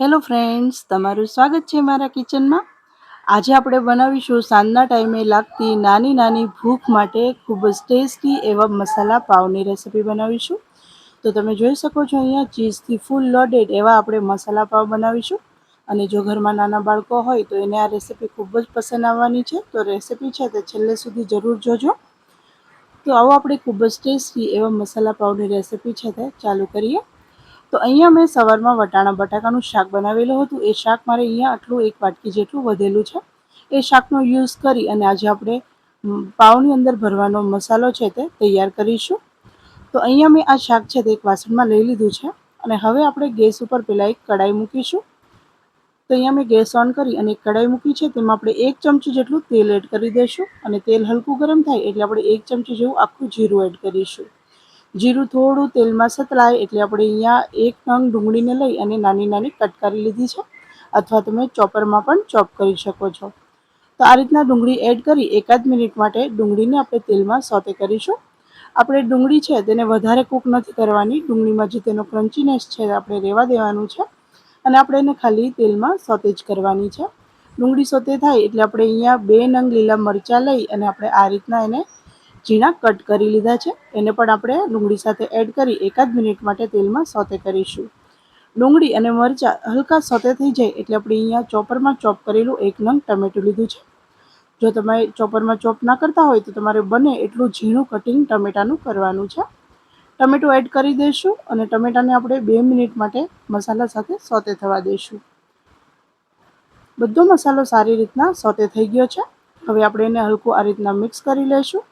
Hello friends, તમારું સ્વાગત છે મારા કિચનમાં. આજે આપણે બનાવીશું સાંજના ટાઈમે લાગતી નાની નાની ભૂખ માટે ખૂબ જ ટેસ્ટી એવા મસાલા પાવની રેસીપી બનાવીશું. તો તમે જોઈ શકો છો અહીંયા ચીઝથી ફૂલ લોડેડ એવા આપણે મસાલા પાવ બનાવીશું. અને જો ઘરમાં નાના બાળકો હોય તો એને આ રેસીપી ખૂબ જ પસંદ આવવાની છે. તો રેસીપી છે તે છેલ્લે સુધી જરૂર જોજો. તો આવો આપણે ખૂબ જ ટેસ્ટી એવા મસાલા પાવની રેસીપી છે તે ચાલુ કરીએ. તો અહીંયા મેં સવારમાં વટાણા બટાકાનું શાક બનાવેલું હતું. એ શાક મારે અહીંયા આટલું એક વાટકી જેટલું વધેલું છે. એ શાકનો યુઝ કરી અને આજે આપણે પાવની અંદર ભરવાનો મસાલો છે તે તૈયાર કરીશું. તો અહીંયા મેં આ શાક છે તે એક વાસણમાં લઈ લીધું છે અને હવે આપણે ગેસ ઉપર પહેલાં એક કડાઈ મૂકીશું. તો અહીંયા મેં ગેસ ઓન કરી અને એક કડાઈ મૂકી છે. તેમાં આપણે એક ચમચી જેટલું તેલ એડ કરી દઈશું અને તેલ હલકું ગરમ થાય એટલે આપણે એક ચમચી જેવું આખું જીરું એડ કરીશું. જીરું થોડું તેલમાં સતળાય એટલે આપણે અહીંયા એક નંગ ડુંગળીને લઈ અને નાની નાની કટ કરી લીધી છે. અથવા તમે ચોપરમાં પણ ચોપ કરી શકો છો. તો આ રીતના ડુંગળી એડ કરી એકાદ મિનિટ માટે ડુંગળીને આપણે તેલમાં સોતે કરીશું. આપણે ડુંગળી છે તેને વધારે કૂક નથી કરવાની. ડુંગળીમાં જે તેનો ક્રન્ચીનેસ છે આપણે રહેવા દેવાનું છે. અને આપણે એને ખાલી તેલમાં સોતે જ કરવાની છે. ડુંગળી સોતે થાય એટલે આપણે અહીંયા બે નંગ લીલા મરચાં લઈ અને આપણે આ રીતના એને ઝીણા કટ કરી લીધા છે. એને પણ આપણે ડુંગળી સાથે એડ કરી એકાદ મિનિટ માટે તેલમાં સોતે કરીશું. ડુંગળી અને મરચાં હલકા સોતે થઈ જાય એટલે આપણે અહીંયા ચોપરમાં ચોપ કરેલું એક નંગ ટમેટું લીધું છે. જો તમે ચોપરમાં ચોપ ના કરતા હોય તો તમારે બને એટલું ઝીણું કટિંગ ટમેટાનું કરવાનું છે. ટમેટું એડ કરી દઈશું અને ટમેટાને આપણે બે મિનિટ માટે મસાલા સાથે સોતે થવા દઈશું. બધો મસાલો સારી રીતના સોતે થઈ ગયો છે. હવે આપણે એને હલકું આ રીતના મિક્સ કરી લઈશું.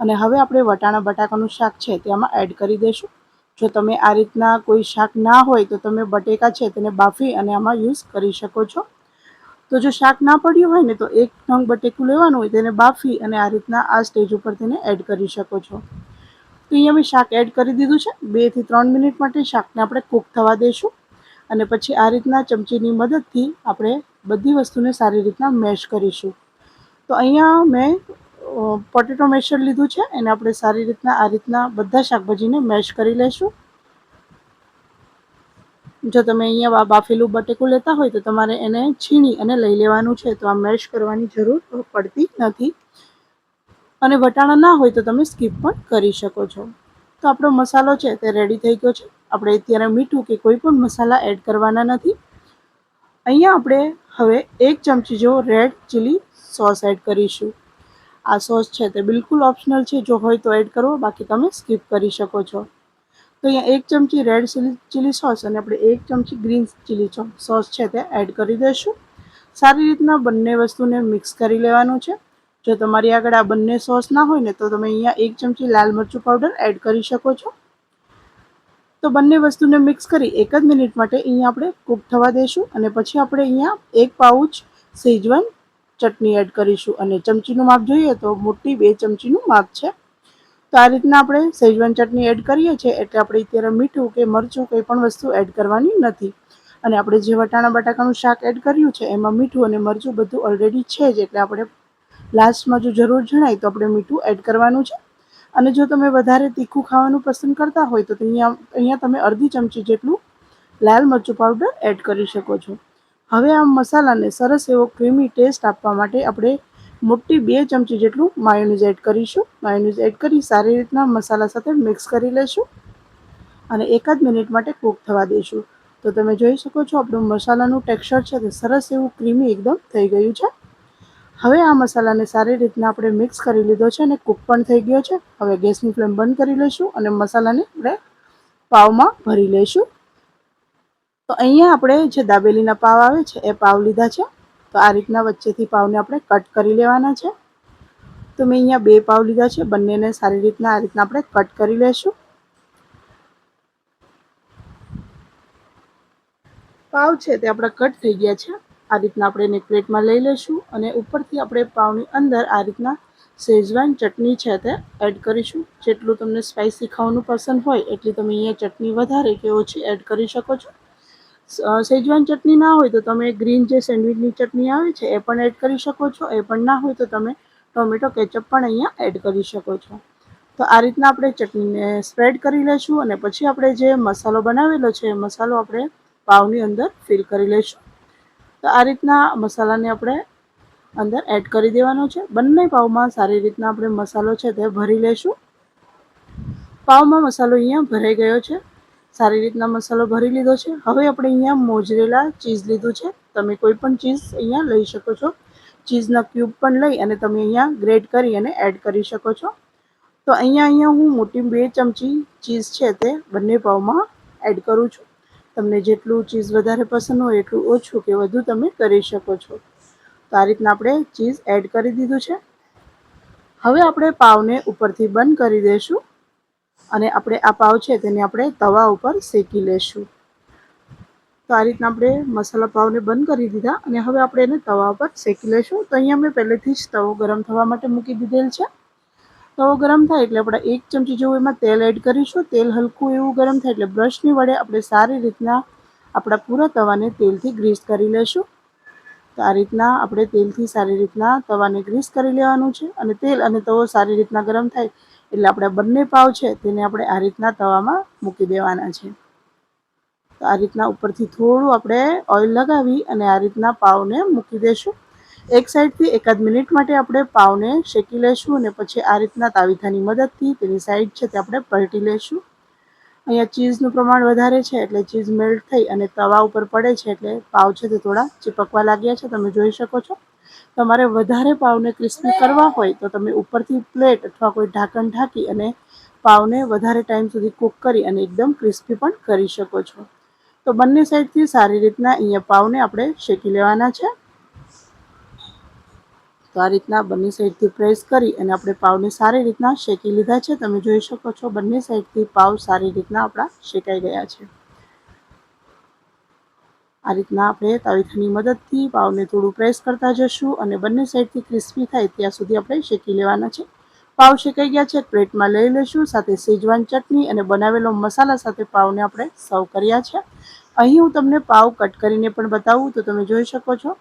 અને હવે આપણે વટાણા બટાકાનું શાક છે તેમાં એડ કરી દઈશું. જો તમે આ રીતના કોઈ શાક ના હોય તો તમે બટેકા છે તેને બાફી અને આમાં યુઝ કરી શકો છો. તો જો શાક ના પડ્યું હોય ને તો એક નંગ બટેકું લેવાનું હોય તેને બાફી અને આ રીતના આ સ્ટેજ ઉપર તેને એડ કરી શકો છો. તો અહીંયા મેં શાક એડ કરી દીધું છે. બેથી ત્રણ મિનિટ માટે શાકને આપણે કૂક થવા દઈશું. અને પછી આ રીતના ચમચીની મદદથી આપણે બધી વસ્તુને સારી રીતના મેશ કરીશું. તો અહીંયા મેં પોટેટો મેશર લીધું છે એને આપણે સારી રીતના આ રીતના બધા શાકભાજીને મેશ કરી લઈશું જો તમે અહીંયા બાફેલું બટેકું લેતા હોય તો તમારે એને છીણી અને લઈ લેવાનું છે. તો આ મેશ કરવાની જરૂર પડતી નથી. અને વટાણા ના હોય તો તમે સ્કીપ પણ કરી શકો છો. તો આપણો મસાલો છે તે રેડી થઈ ગયો છે. આપણે અત્યારે મીઠું કે કોઈ પણ મસાલા એડ કરવાના નથી. અહીંયા આપણે હવે એક ચમચી જેવો રેડ ચીલી સોસ એડ કરીશું. આ સોસ છે તે બિલકુલ ઓપ્શનલ છે. જો હોય તો એડ કરવો બાકી તમે સ્કીપ કરી શકો છો. તો અહીંયા એક ચમચી રેડ ચીલી સોસ અને આપણે એક ચમચી ગ્રીન ચીલી સોસ છે તે એડ કરી દઈશું. સારી રીતના બંને વસ્તુને મિક્સ કરી લેવાનું છે. જો તમારી આગળ આ બંને સોસ ના હોય ને, તો તમે અહીંયા એક ચમચી લાલ મરચું પાવડર એડ કરી શકો છો. તો બંને વસ્તુને મિક્સ કરી એક જ મિનિટ માટે અહીંયા આપણે કૂક થવા દઈશું અને પછી આપણે અહીંયા એક પાઉચ સેજવાન ચટણી એડ કરીશું અને ચમચીનું માપ જોઈએ તો મોટી બે ચમચીનું માપ છે. તો આ રીતના આપણે સેજવાન ચટણી એડ કરીએ છીએ એટલે આપણે અત્યારે મીઠું કે મરચું કંઈ પણ વસ્તુ એડ કરવાની નથી. અને આપણે જે વટાણા બટાકાનું શાક એડ કર્યું છે એમાં મીઠું અને મરચું બધું ઓલરેડી છે જ એટલે આપણે લાસ્ટમાં જો જરૂર જણાય તો આપણે મીઠું એડ કરવાનું છે. અને જો તમે વધારે તીખું ખાવાનું પસંદ કરતા હોય તો અહીંયા અહીંયા તમે અડધી ચમચી જેટલું લાલ મરચું પાવડર એડ કરી શકો છો. હવે આ મસાલાને સરસ એવો ક્રીમી ટેસ્ટ આપવા માટે આપણે મોટી બે ચમચી જેટલું માયોનીઝ એડ કરીશું. માયોનીઝ એડ કરી સારી રીતના મસાલા સાથે મિક્સ કરી લઈશું અને એકાદ મિનિટ માટે કૂક થવા દઈશું તો તમે જોઈ શકો છો આપણું મસાલાનું ટેક્સચર છે તે સરસ એવું ક્રીમી એકદમ થઈ ગયું છે. હવે આ મસાલાને સારી રીતના આપણે મિક્સ કરી લીધો છે અને કૂક પણ થઈ ગયો છે. હવે ગેસની ફ્લેમ બંધ કરી લઈશું અને મસાલાને આપણે પાવમાં ભરી લઈશું તો અહીંયા આપણે જે દાબેલીના પાવ આવે છે, એ પાવ લીધા છે. તો આ રીતના વચ્ચેથી પાવને આપણે કટ કરી લેવાના છે. તો મેં અહીંયા બે પાવ લીધા છે, બંનેને સારી રીતના આ રીતના આપણે કટ કરી લઈશું પાવ છે તે આપણા કટ થઈ ગયા છે. આ રીતના આપણે એને પ્લેટમાં લઈ લઈશું અને ઉપરથી આપણે પાવની અંદર આ રીતના શેઝવાન ચટણી છે તે એડ કરીશું. જેટલું તમને સ્પાઇસી ખાવાનું પસંદ હોય, એટલી તમે અહીંયા ચટણી વધારે કે ઓછી એડ કરી શકો છો. શેજવાન ચટણી ના હોય તો તમે ગ્રીન જે સેન્ડવિચની ચટણી આવે છે, એ પણ એડ કરી શકો છો. એ પણ ના હોય તો તમે ટોમેટો કેચઅપ પણ અહીંયા એડ કરી શકો છો. તો આ રીતના આપણે ચટણીને સ્પ્રેડ કરી લઈશું અને પછી આપણે જે મસાલો બનાવેલો છે, એ મસાલો આપણે પાવની અંદર ફિલ કરી લઈશું તો આ રીતના મસાલાને આપણે અંદર એડ કરી દેવાનો છે. બંને પાવમાં સારી રીતના આપણે મસાલો છે તે ભરી લઈશું પાવમાં મસાલો અહીંયા ભરાઈ ગયો છે. સારી રીતના મસાલો ભરી લીધો છે. હવે આપણે અહીંયા મોજરેલા ચીઝ લીધું છે. તમે કોઈ પણ ચીઝ અહીંયા લઈ શકો છો. ચીઝના ક્યુબ પણ લઈ અને તમે અહીંયા ગ્રેડ કરી અને એડ કરી શકો છો. તો અહીંયા અહીંયા હું મોટી બે ચમચી ચીઝ છે તે બંને પાવમાં એડ કરું છું. તમને જેટલું ચીઝ વધારે પસંદ હોય એટલું ઓછું કે વધુ તમે કરી શકો છો. તો આ રીતના આપણે ચીઝ એડ કરી દીધું છે. હવે આપણે પાવને ઉપરથી બંધ કરી દઈશું. અને આપણે આ પાવ છે તેને આપણે તવા ઉપર શેકી લેશું. તો આ રીતના આપણે મસાલા પાવને બંધ કરી દીધા અને હવે આપણે એને તવા પર શેકી લેશું. તો અહીંયા મેં પહેલેથી જ તવો ગરમ થવા માટે મૂકી દીધેલ છે. તવો ગરમ થાય એટલે આપણે એક ચમચી જેવું એમાં તેલ એડ કરીશું. તેલ હલકું એવું ગરમ થાય એટલે બ્રશની વડે આપણે સારી રીતના આપણા પૂરા તવાને તેલથી ગ્રીસ કરી લઈશું તો આ રીતના આપણે તેલથી સારી રીતના તવાને ગ્રીસ કરી લેવાનું છે અને તેલ અને તવો સારી રીતના ગરમ થાય એટલે આપણા બંને પાવ છે તેને આપણે આ રીતના તવામાં મૂકી દેવાના છે. તો આ રીતના ઉપરથી થોડું આપણે ઓઇલ લગાવી અને આ રીતના પાવને મૂકી દઈશું એક સાઈડથી એકાદ મિનિટ માટે આપણે પાવને શેકી લઈશું અને પછી આ રીતના તાવીથાની મદદથી તેની સાઈડ છે તે આપણે પલટી લઈશું અહીંયા ચીઝનું પ્રમાણ વધારે છે એટલે ચીઝ મેલ્ટ થઈ અને તવા ઉપર પડે છે એટલે પાવ છે તે થોડા ચીપકવા લાગ્યા છે, તમે જોઈ શકો છો. તમારે વધારે પાવને ક્રિસ્પી કરવા હોય તો તમે ઉપરથી પ્લેટ અથવા કોઈ ઢાંકણ ઢાંકી અને પાવને વધારે ટાઈમ સુધી કૂક કરી અને એકદમ ક્રિસ્પી પણ કરી શકો છો. તો બંને સાઈડથી સારી રીતના અહીંયા પાવને આપણે શેકી લેવાના છે. તો આ રીતના બંને સાઈડથી પ્રેસ કરી અને આપણે પાવને સારી રીતના શેકી લીધા છે. તમે જોઈ શકો છો બંને સાઈડથી પાવ સારી રીતના આપણા શેકાઈ ગયા છે. આ રીતના આપણે તાવીથાની મદદથી પાવને થોડું પ્રેસ કરતા જશું અને બંને સાઈડથી ક્રિસ્પી થાય ત્યાં સુધી આપણે શેકી લેવાના છે. પાવ શેકાઈ ગયા છે પ્લેટમાં લઈ લઈશું સાથે સેજવાન ચટણી અને બનાવેલો મસાલા સાથે પાવને આપણે સર્વ કર્યા છે. અહીં હું તમને પાવ કટ કરીને પણ બતાવું, તો તમે જોઈ શકો છો.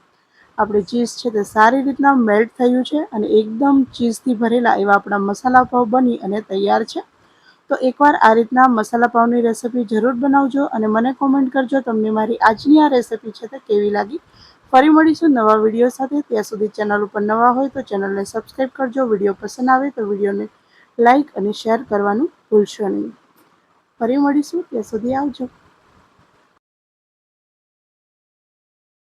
આપણે ચીઝ છે તે સારી રીતના મેલ્ટ થયું છે અને એકદમ ચીઝથી ભરેલા એવા આપણા મસાલા પાવ બની અને તૈયાર છે. તો એકવાર આ રીતના મસાલા પાઉની રેસિપી જરૂર બનાવજો અને મને કોમેન્ટ કરજો. તમને મારી આજની આ રેસિપી છે તે કેવી લાગી? ફરી મળીશું નવા વીડિયો સાથે. ત્યાં સુધી ચેનલ ઉપર નવા હોય તો ચેનલને સબસ્ક્રાઈબ કરજો. વીડિયો પસંદ આવે તો વિડીયોને લાઇક અને શેર કરવાનું ભૂલશો નહીં. ફરી મળીશું. ત્યાં સુધી આવજો.